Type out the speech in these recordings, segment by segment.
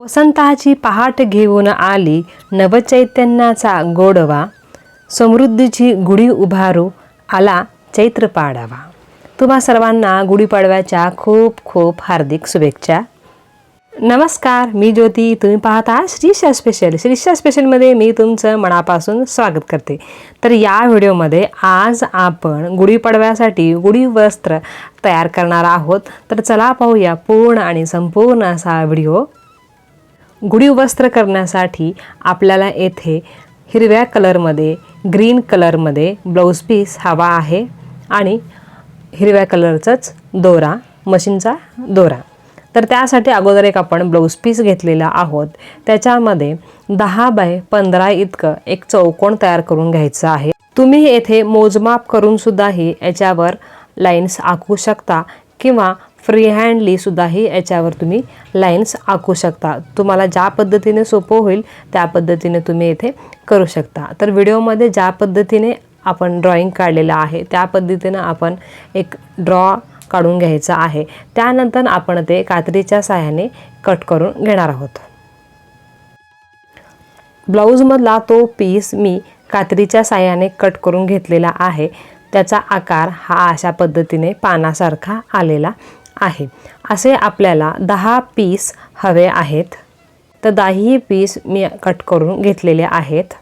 वसंताची पहाट घेऊन आली नवचैतन्याचा गोडवा समृद्धीची गुढी उभारू आला चैत्र पाडावा. तुम्हा सर्वांना गुढीपाडव्याच्या खूप खूप हार्दिक शुभेच्छा. नमस्कार मी ज्योती. तुम्ही पाहता श्रीशा स्पेशल श्रीशा स्पेशलमध्ये मी तुमचं मनापासून स्वागत करते. तर या व्हिडिओमध्ये आज आपण गुढीपाडव्यासाठी गुढी वस्त्र तयार करणार आहोत. तर चला पाहूया पूर्ण आणि संपूर्ण असा व्हिडिओ. गुढी वस्त्र करण्यासाठी आपल्याला येथे हिरव्या कलरमध्ये ग्रीन कलरमध्ये ब्लाऊज पीस हवा आहे आणि हिरव्या कलरचाच दोरा मशीनचा दोरा. तर त्यासाठी अगोदर एक आपण ब्लाऊज पीस घेतलेला आहोत. त्याच्यामध्ये दहा बाय पंधरा इतकं एक चौकोन तयार करून घ्यायचं आहे. तुम्ही येथे मोजमाप करूनसुद्धाही याच्यावर लाईन्स आखू शकता किंवा फ्री हँडलीसुद्धा ही याच्यावर तुम्ही लाईन्स आखू शकता. तुम्हाला ज्या पद्धतीने सोपं होईल त्या पद्धतीने तुम्ही इथे करू शकता. तर व्हिडिओमध्ये ज्या पद्धतीने आपण ड्रॉइंग काढलेलं आहे त्या पद्धतीनं आपण एक ड्रॉ काढून घ्यायचा आहे. त्यानंतर आपण ते कात्रीच्या साह्याने कट करून घेणार आहोत. ब्लाऊजमधला तो पीस मी कात्रीच्या साह्याने कट करून घेतलेला आहे. त्याचा आकार हा अशा पद्धतीने पानासारखा आलेला आहे. असे आपल्याला दहा पीस हवे आहेत. तर दहाही पीस मी कट करून घेतलेले आहेत.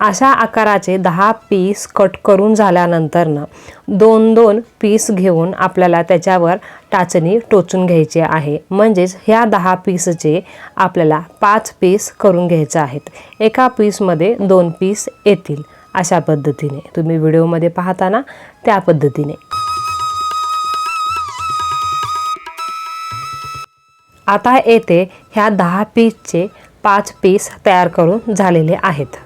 अशा आकाराचे दहा पीस कट करून झाल्यानंतरनं दोन दोन पीस घेऊन आपल्याला त्याच्यावर टाचणी टोचून घ्यायची आहे. म्हणजेच ह्या दहा पीसचे आपल्याला पाच पीस करून घ्यायचे आहेत. एका पीसमध्ये दोन पीस येतील अशा पद्धतीने. तुम्ही व्हिडिओमध्ये पाहताना त्या पद्धतीने. आता येथे ह्या दहा पीसचे पाच पीस तयार करून झालेले आहेत.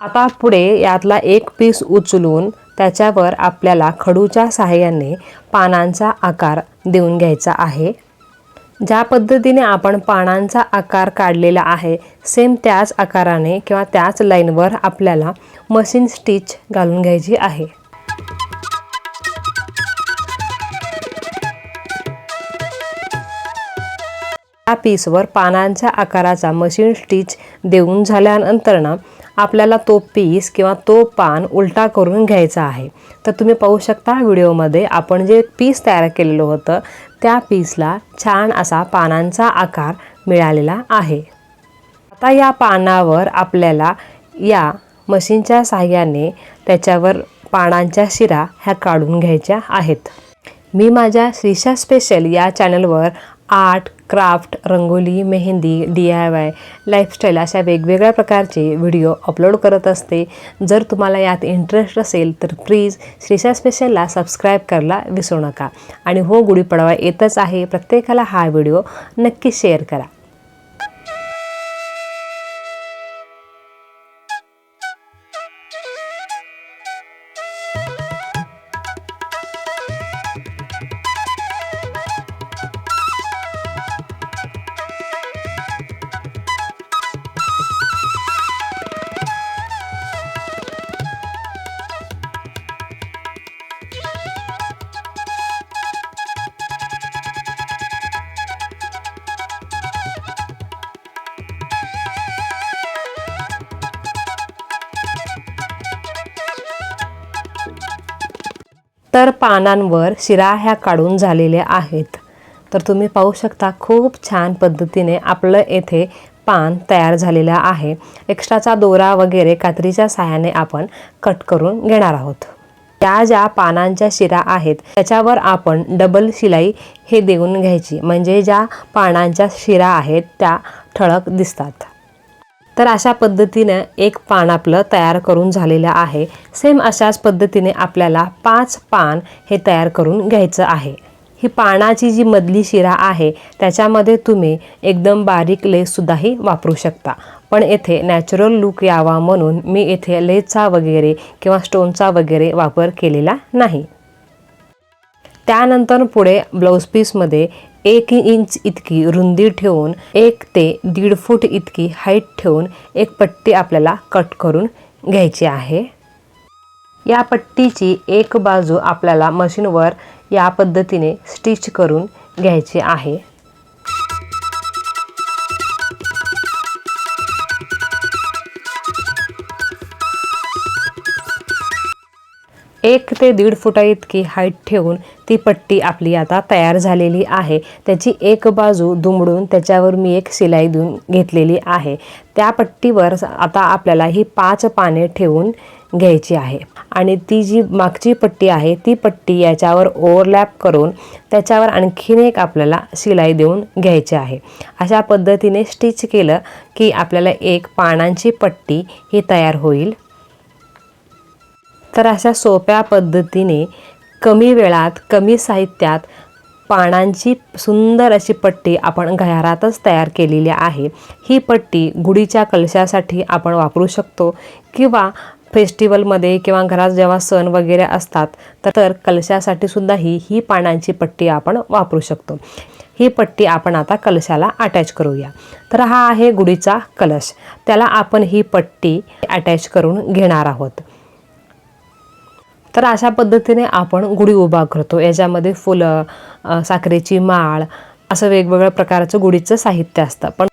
आता पुढे यातला एक पीस उचलून त्याच्यावर आपल्याला खडूच्या सहाय्याने पानांचा आकार देऊन घ्यायचा आहे. ज्या पद्धतीने आपण पानांचा आकार काढलेला आहे सेम त्याच आकाराने किंवा त्याच लाईनवर आपल्याला मशीन स्टिच घालून घ्यायची आहे. या पीसवर पानांच्या आकाराचा मशीन स्टिच देऊन झाल्यानंतरनं आपल्याला तो पीस किंवा तो पान उलटा करून घ्यायचा आहे. तर तुम्ही पाहू शकता व्हिडिओमध्ये आपण जे पीस तयार केलेलं होतं त्या पीसला छान असा पानांचा आकार मिळालेला आहे. आता या पानावर आपल्याला या मशीनच्या साहाय्याने त्याच्यावर पानांच्या शिरा ह्या काढून घ्यायच्या आहेत. मी माझ्या श्रीशा स्पेशल या चॅनलवर art craft rangoli mehndi D I Y lifestyle अशा वेगवेगळ्या प्रकारचे व्हिडिओ अपलोड करत असते. जर तुम्हाला यात इंटरेस्ट असेल तर प्लीज श्रीशा स्पेशलला सबस्क्राईब करायला विसरू नका. आणि हो गुढीपाडवा येतच आहे. प्रत्येकाला हा व्हिडिओ नक्की शेअर करा. तर पानांवर शिरा ह्या काढून झालेल्या आहेत. तर तुम्ही पाहू शकता खूप छान पद्धतीने आपलं येथे पान तयार झालेलं आहे. एक्स्ट्राचा दोरा वगैरे कात्रीच्या साह्याने आपण कट करून घेणार आहोत. त्या ज्या पानांच्या शिरा आहेत त्याच्यावर आपण डबल शिलाई हे देऊन घ्यायची. म्हणजे ज्या पानांच्या शिरा आहेत त्या ठळक दिसतात. तर अशा पद्धतीनं एक पान आपलं तयार करून झालेलं आहे. सेम अशाच पद्धतीने आपल्याला पाच पान हे तयार करून घ्यायचं आहे. ही पानाची जी मधली शिरा आहे त्याच्यामध्ये तुम्ही एकदम बारीक लेससुद्धाही वापरू शकता. पण येथे नॅचरल लुक यावा म्हणून मी येथे लेसचा वगैरे किंवा स्टोनचा वगैरे वापर केलेला नाही. त्यानंतर पुढे ब्लाऊज पीसमध्ये एक इंच इतकी रुंदी ठेवून एक ते दीड फूट इतकी हाईट ठेवून एक पट्टी आपल्याला कट करून घ्यायची आहे. या पट्टीची एक बाजू आपल्याला मशीनवर या पद्धतीने स्टिच करून घ्यायची आहे. एक ते दीड फुटा इतकी हाईट ठेवून ती पट्टी आपली आता तयार झालेली आहे. त्याची एक बाजू दुमडून त्याच्यावर मी एक शिलाई देऊन घेतलेली आहे. त्या पट्टीवर आता आपल्याला ही पाच पाने ठेवून घ्यायची आहे. आणि ती जी मागची पट्टी आहे ती पट्टी याच्यावर ओव्हरलॅप करून त्याच्यावर आणखीन एक आपल्याला शिलाई देऊन घ्यायची आहे. अशा पद्धतीने स्टिच केलं की आपल्याला एक पानांची पट्टी ही तयार होईल. तर अशा सोप्या पद्धतीने कमी वेळात कमी साहित्यात पानांची सुंदर अशी पट्टी आपण घरातच तयार केलेली आहे. ही पट्टी गुढीच्या कलशासाठी आपण वापरू शकतो किंवा फेस्टिवलमध्ये किंवा घरात जेव्हा सण वगैरे असतात तर कलशासाठी सुद्धा ही ही पानांची पट्टी आपण वापरू शकतो. ही पट्टी आपण आता कलशाला अटॅच करूया. तर हा आहे गुढीचा कलश. त्याला आपण ही पट्टी अटॅच करून घेणार आहोत. तर अशा पद्धतीने आपण गुढी उभा करतो. याच्यामध्ये फुलं साखरेची माळ असं वेगवेगळ्या प्रकारचं गुढीचं साहित्य असतं. पण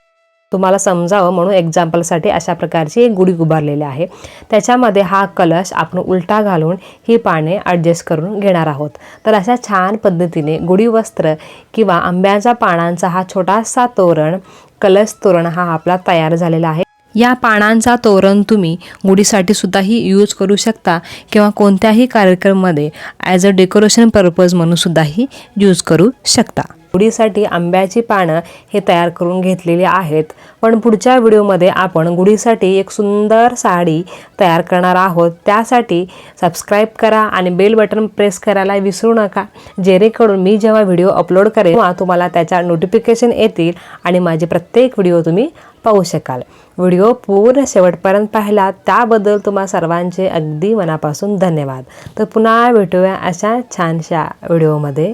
तुम्हाला समजावं म्हणून एक्झाम्पलसाठी अशा प्रकारची एक गुढी उभारलेली आहे. त्याच्यामध्ये हा कलश आपण उलटा घालून ही पाने ॲडजस्ट करून घेणार आहोत. तर अशा छान पद्धतीने गुढी वस्त्र किंवा आंब्याच्या पानांचा हा छोटासा तोरण कलश तोरण हा आपला तयार झालेला आहे. या पानांचा तोरण तुम्ही गुढीसाठी सुद्धाही यूज करू शकता किंवा कोणत्याही कार्यक्रममध्ये ॲज अ डेकोरेशन पर्पज म्हणून सुद्धाही यूज करू शकता. गुढीसाठी आंब्याची पानं हे तयार करून घेतलेली आहेत. पण पुढच्या व्हिडिओमध्ये आपण गुढीसाठी एक सुंदर साडी तयार करणार आहोत. त्यासाठी सबस्क्राईब करा आणि बेल बटन प्रेस करायला विसरू नका. जेणेकरून मी जेव्हा व्हिडिओ अपलोड करेन तेव्हा तुम्हाला त्याच्या नोटिफिकेशन येतील आणि माझे प्रत्येक व्हिडिओ तुम्ही पाहू शकाल. व्हिडिओ पूर्ण शेवटपर्यंत पाहिला त्याबद्दल तुम्हा सर्वांचे अगदी मनापासून धन्यवाद. तर पुन्हा भेटूया अशा छानशा व्हिडिओमध्ये.